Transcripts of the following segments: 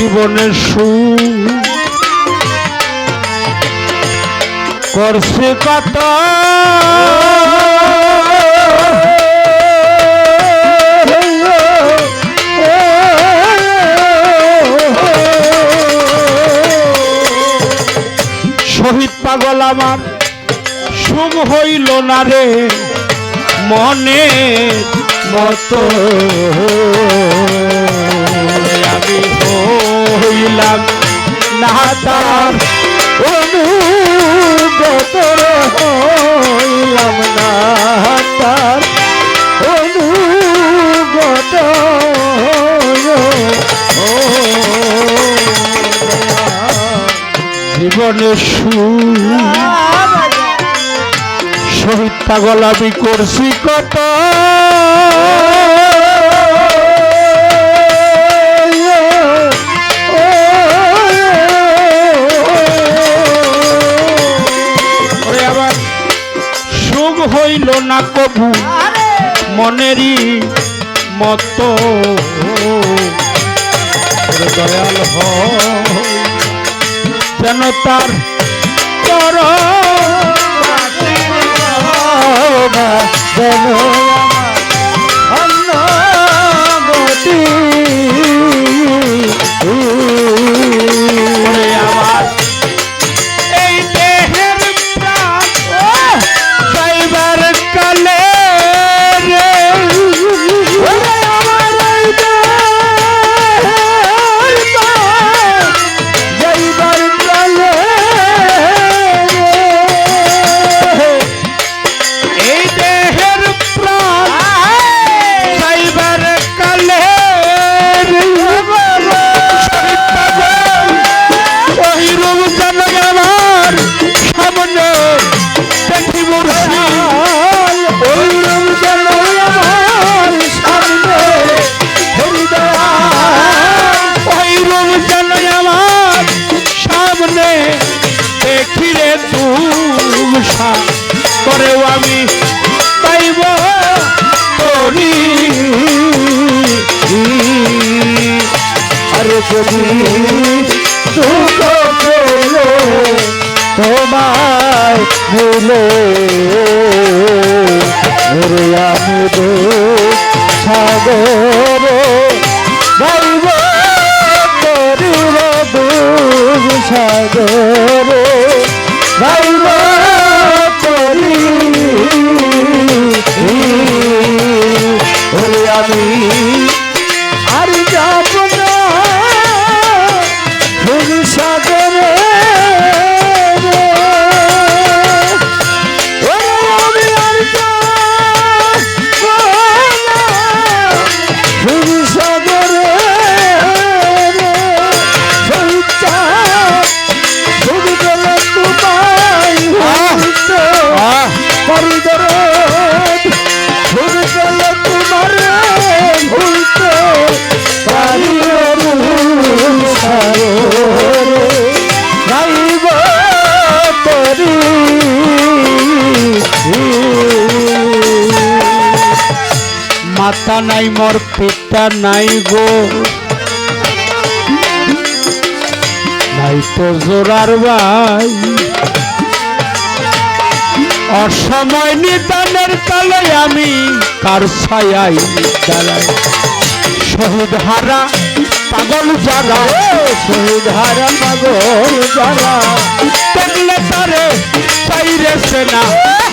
জীবনের সু করছে কত শহীদ পাগল আমার সুম হইল না রে মনে মতো। আমি হইলাম না অনুগত হইলাম না অনুগত জীবনে শহীদ পাগল আমি করছি কত হইল না কবু মনেরই মতো। দয়াল হয় যেন তার চর যেন মিলে আমি দু নাই, মোর পিতা নাই গো। নাই তো জোরার ভাই। অসময় নিদানের কালে আমি কার ছায়াই দাঁড়াই। শহীদ হারা পাগল যারা, শহীদ হারা পাগল যারা, দেখলে তারে চাইরে সেনা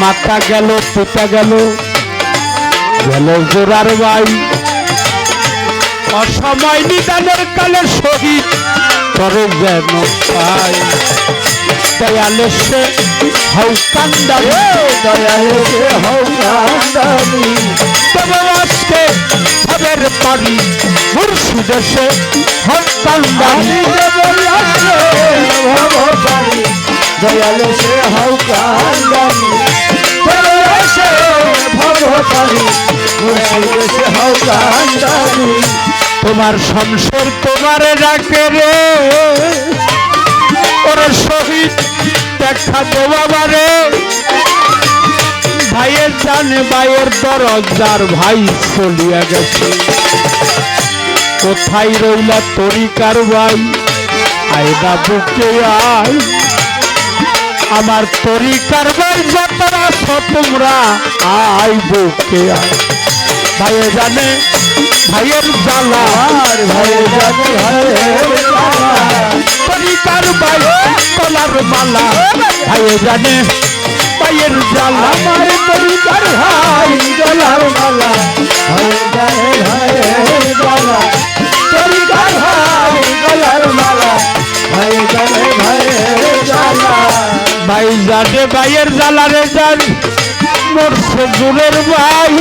মাতা গেল পিতা গেল গেল জোরার ভাই অসময় নিদানের কালে শহীদ করে যেন পাই। দয়ালে সে হৌ কান্দারে দয়ালে সে হৌ কান্দারি তবে আজকে পারি আছে ভবতারি দয়াল সে হও তোমার শমশের তোমারে ডাকে রে, ওরে শহীদ দেখা দে বাবারে ভাইয়ের জানে, ভাইয়ের দরজার ভাই চলিয়া গেছে। কোথায় রইলা তরিকার ভাই আয়দা বুকে আয়। আমার তরিকার যতরা আছো তোমরা আই বুকে ভাইয়ে জানে ভাইয়ের জ্বালা আর ভাই জানে। তরিকার ভাই কলার মালা। ভাইয়ে জানে ভাইয়ের জ্বালা। আমার তরিকার ভাই গলার মালা। ভাই জানে ভাইয়ের জ্বালা। তরিকার ভাই জানে ভাইয়ের জ্বালা রে জান মরছে জুরের ভাই।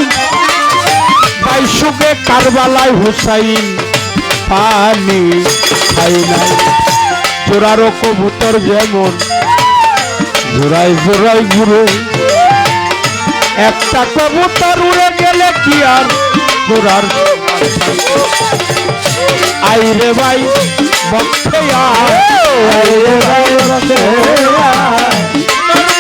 ভাই সুখে কারবালায় হুসাইন পানি খাই নাই। চোরারও কবুতর যেমন জোড়াই জোড়াই ঘুরে। একটা কবুতর উড়ে গেলে কি আর জোড়ার আইরে ভাই, বক্ষে আয়। ভাইরে ভাই তোর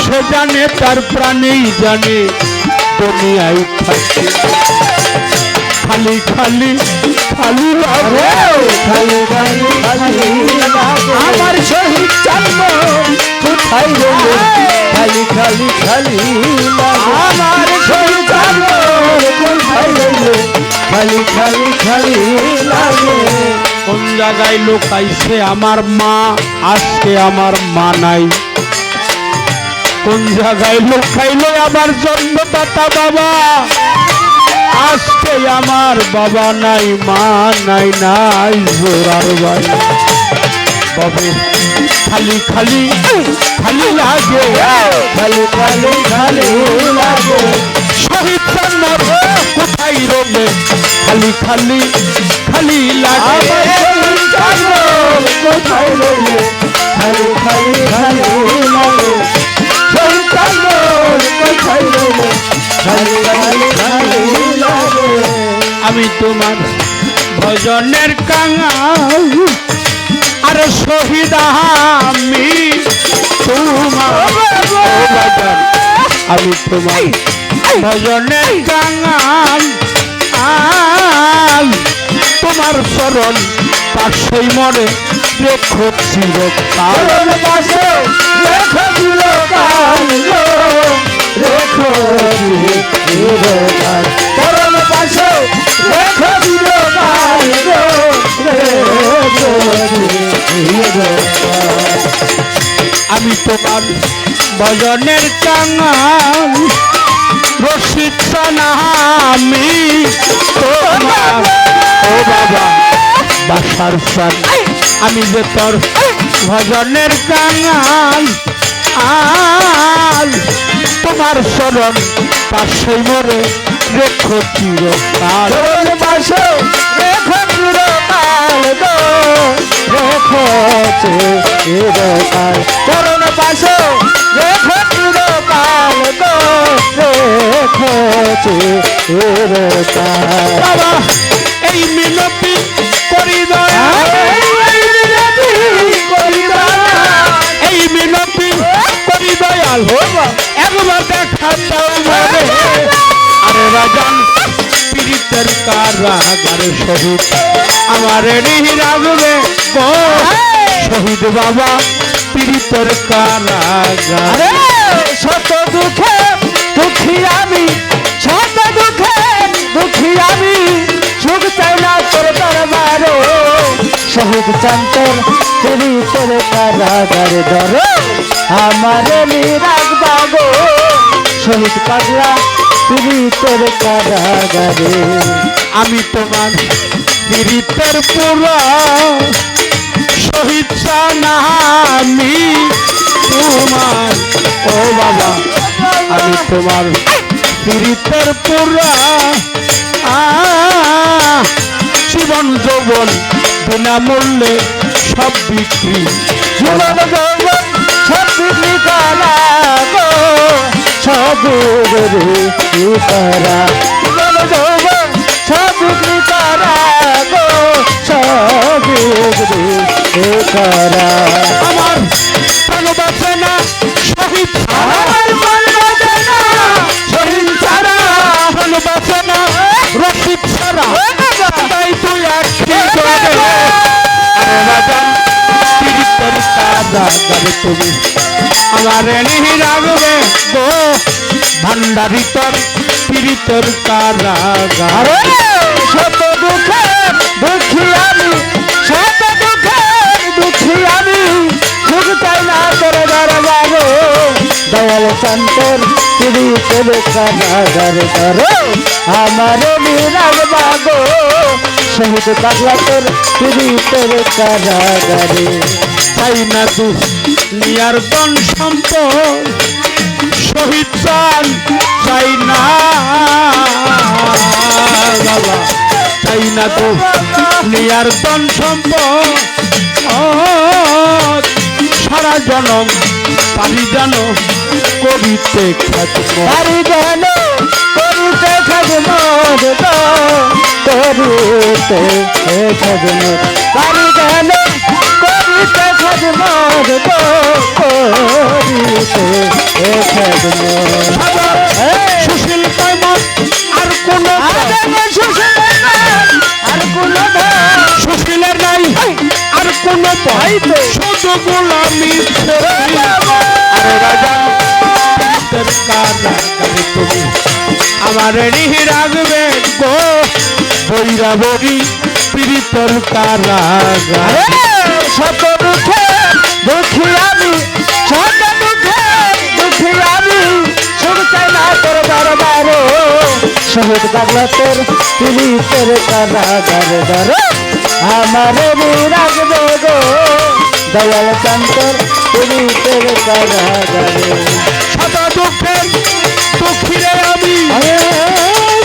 সে জানে তার প্রাণেই জানে দুনিয়ায় থাকে। খালি খালি খালি খালি খালি আমার শহীদ জন্ম কোথায় রইল খালি খালি খালি আমার শহীদ জন্ম কোথায় রইল খালি খালি খালি লাগে কোন জায়গায় লোক লোকাইছে আমার মা আজকে আমার মা নাই। কোন জায়গায় লোকাইলো আমার জন্মদাতা বাবা। আজকে আমার বাবা নাই, মা নাই নাই জোরার ভাই বাবে খালি খালি খালি লাগে, খালি খালি খালি লাগে। শহীদ জন্মর কোথায় রবে? খালি খালি খালি লাগে। কোথায় রইল খালি খালি খালি লাগে। আমি তোমার ভজনের কাঙাল, আর শহীদ আমি তোমার। আমি তোমার ভজনের কাঙাল তোমার চরণ পাশই মরে, রেখো চিরকাল। তোমার ভজনের কাঙাল রশিদ আমি ও বাবা বাসার সান আমি যে তোর ভজনের কাঙাল আল তোমার শরণ পাশে মরে রেখো চিরকাল। পাশে রেখো চিরকাল গো, রেখো চিরকাল। চরণ পাশে রেখো চিরকাল গো, রেখো চিরকাল। বাবা এই মিনতি করি দয়া এই মিনতি করি দয়াল একবার দেখা দাও আরে রাজান পীড়িতের কারাগার শহীদ। আমার রাগবে। শহীদ বাবা পীড়িতের কারাগার। শত দুঃখে দুঃখী আমি শত দুঃখে দুঃখী আমি সুখ চাই না তোর দরবারে। শহীদ চান্তর তেরি তোর কারাগার ধর আমারে নিরাগ বাগো। শহীদ পাগলা তুই তোর কারাগারে। আমি তোমার পীড়িতের পুরা শহীদ আমি তোমার, ও বাবা, আমি তোমার পীড়িতের পুরা জীবন যৌবন বিনামূল্যে সব বিক্রি। জীবন যৌবন সব বিক্রি করা সব জীবন যৌবন করা। আমার প্রাণ বাঁচে না শহীদ আমার বাজে শহীদ ছাড়া। প্রাণ বাঁচে না ছাড়া তাই তুই একটি করে আরে রাজা পীড়িতের কারাগারে তুমি। আমার নিহি রাগবে গো। ভান্ডারি তোর কারাগার শত দুঃখী দুঃখী আমি সুখ চাই না তোর দরবারে দয়াল শান্তর তুই তোর কারাগার ধরো আমার নিরাগ বাগো। শহীদ পাগলা তোর তুই তোর কারাগারে চাই না দু নিয়ার দন সম্পদ। শহীদ চান চাই না। বাবা, চাই না দু নিয়ার দন সম্পদ। সারা জনম পারি জানো কবিতে খ্যাত তারি যেন করিতে খজমত করিতে খজমত তারি যেন করিতে খজমত করিতে খজমত ভয় শুধু গোলামি আরে রাজা তুমি। আমার নিহি রাখবে গো। বইরা বগি পীড়িতর কারাগার। শত দুঃখে আমি শত দুঃখে আমি সুখ না তোর দরবারে। শহীদ পাগলা তোর তুমি তোর কারাগারে ধর। আমার রাখবে গো। দয়াল শান্তর তুমি শত দুঃখের দুঃখীরে আমি। আরে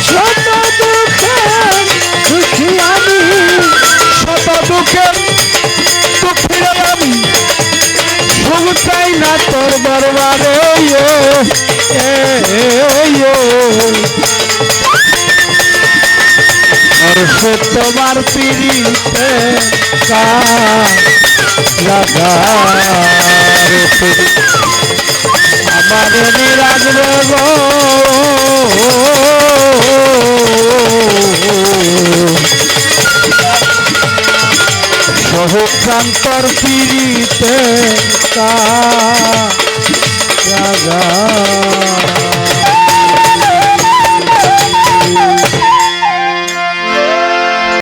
শত দুঃখে দুঃখী আমি। শত দুঃখের দুঃখীরে আমি। সুখ চাই না তোর দরবারে। ইয়ে, এ, এ, সে তোমার পিড়িতে আমার নিরাগবে গো সহক্রান্তর পিড়িতে কারাগার